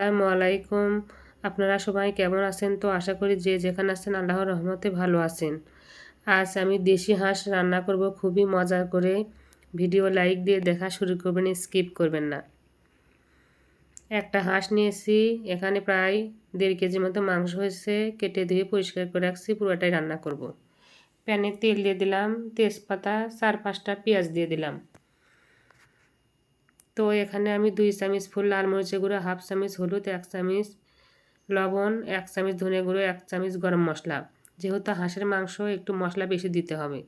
আসসালামু আলাইকুম। আপনারা সবাই কেমন আছেন? তো আশা করি যে যেখানে আছেন আল্লাহর রহমতে ভালো আছেন। আজ আমি দেশি হাঁস রান্না করব, খুবই মজা করে। ভিডিও লাইক দিয়ে দেখা শুরু করবেন, স্কিপ করবেন না। একটা হাঁস নিয়েছি, এখানে প্রায় দেড় কেজি মতো মাংস হয়েছে, কেটে ধুয়ে পরিষ্কার করে রাখছি, পুরোটাই রান্না করব। প্যানে তেল দিয়ে দিলাম, তেজপাতা, চার পাঁচটা পেঁয়াজ দিয়ে দিলাম। তো এখানে আমি দুই চামচ ফুল, লাল মরিচের গুঁড়ো, হাফ চামচ হলুদ, এক চামচ লবণ, এক চামচ ধনে গুঁড়ো, এক চামচ গরম মশলা। যেহেতু হাঁসের মাংস, একটু মশলা বেশি দিতে হবে।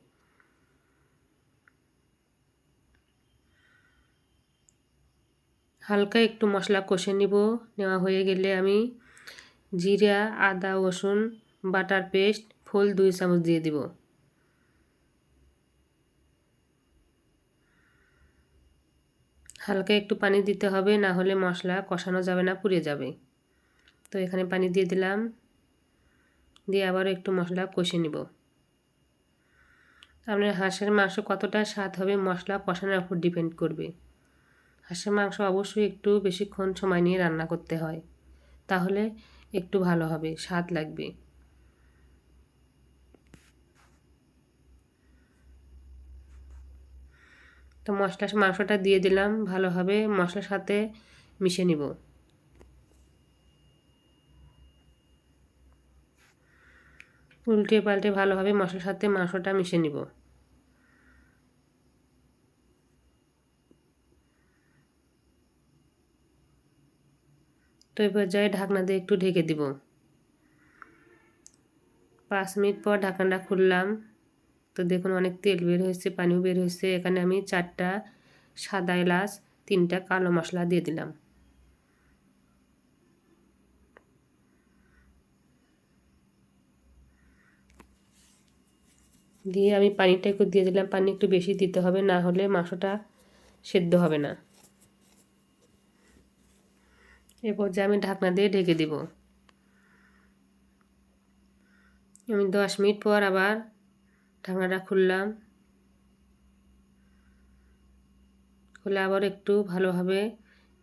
হালকা একটু মশলা কষে নিব। নেওয়া হয়ে গেলে আমি জিরা, আদা, রসুন, বাটার পেস্ট, ফুল দুই চামচ দিয়ে দিব। হালকা একটু পানি দিতে হবে, না হলে মশলা কষানো যাবে না, পুড়ে যাবে। তো এখানে পানি দিয়ে দিলাম। দিয়ে আবার একটু মশলা কষে নিব। আপনার হাঁসের মাংস কতটা স্বাদ হবে মশলা কষানোর উপর ডিপেন্ড করবে। হাঁসের মাংস অবশ্যই একটু বেশিক্ষণ সময় নিয়ে রান্না করতে হয়। তাহলে একটু ভালো হবে, স্বাদ লাগবে। তো মশলা মাংসটা দিয়ে দিলাম ভালোভাবে মশলার সাথে মিশে নিব। উল্টে পাল্টে ভালোভাবে মশলার সাথে মাংসটা মিশে নিব। তো এই পর্যায়ে ঢাকনা দিয়ে একটু ঢেকে দিব। পাঁচ মিনিট পর ঢাকনাটা খুললাম। তো দেখুন অনেক তেল বের হয়েছে, পানিও বের হয়েছে। এখানে আমি চারটা সাদা এলাচ, তিনটা কালো মশলা দিয়ে দিলাম। দিয়ে আমি পানিটা একটু দিয়ে দিলাম। পানি একটু বেশি দিতে হবে, না হলে মাংসটা সেদ্ধ হবে না। এরপর যে আমি ঢাকনা দিয়ে ঢেকে দিব। আমি দশ মিনিট পর আবার ঢাকনাটা খুললাম। খুলে আবার একটু ভালোভাবে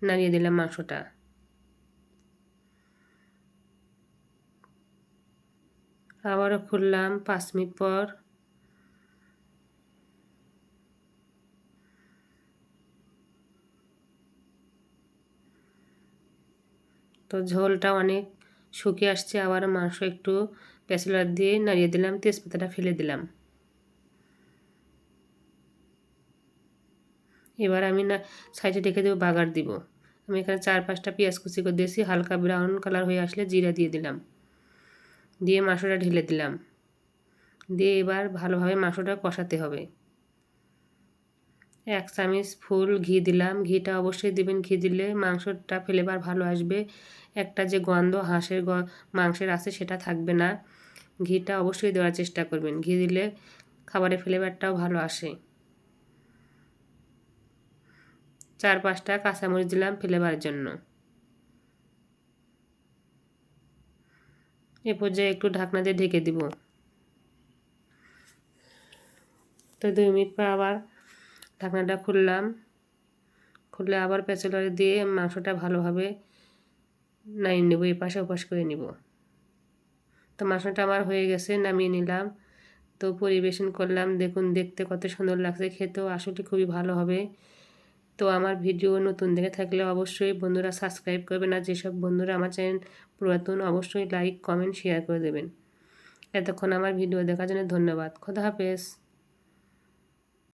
নাড়িয়ে দিলাম মাংসটা। আবারও খুললাম পাঁচ মিনিট পর। তো ঝোলটা অনেক শুকিয়ে আসছে আবার মাংস একটু পেঁচলার দিয়ে নাড়িয়ে দিলাম, তেজপাতাটা ফেলে দিলাম। এবার আমি না সাইডে রেখে দেবো, বাগার দিব। আমি এখানে চার পাঁচটা পেঁয়াজ কুচি করে দিয়েছি, হালকা ব্রাউন কালার হয়ে আসলে জিরা দিয়ে দিলাম। দিয়ে মাংসটা ঢেলে দিলাম। দিয়ে এবার ভালোভাবে মাংসটা কষাতে হবে। এক চামচ ফুল ঘি দিলাম। ঘিটা অবশ্যই দিবেন, ঘি দিলে মাংসটা ফ্লেভার ভালো আসবে। একটা যে গন্ধ, হাঁসের মাংসের আছে সেটা থাকবে না। ঘিটা অবশ্যই দেওয়ার চেষ্টা করবেন। ঘি দিলে খাবারের ফ্লেভারটাও ভালো আসে। চার পাঁচটা কাঁচামরিচ দিলাম ফ্লেভারের জন্য। এ পর্যায়ে একটু ঢাকনা দিয়ে ঢেকে দিব। তো দুই মিনিট পর আবার ঢাকনাটা খুললাম। খুললে আবার পেঁচলারে দিয়ে মাংসটা ভালোভাবে নাই নেব এই পাশে করে নিব। তো মাংসটা আমার হয়ে গেছে, নামিয়ে নিলাম। তো পরিবেশন করলাম, দেখুন দেখতে কত সুন্দর লাগছে, খেতেও আসলে খুবই ভালো হবে। তো আমার ভিডিও নতুন দেখে থাকলে অবশ্যই বন্ধুরা সাবস্ক্রাইব করবেন আর যেসব বন্ধুরা আমার চ্যানেল পুরাতন অবশ্যই লাইক কমেন্ট শেয়ার করে দেবেন। এতক্ষণ আমার ভিডিও দেখার জন্য ধন্যবাদ। খোদা হাফেজ।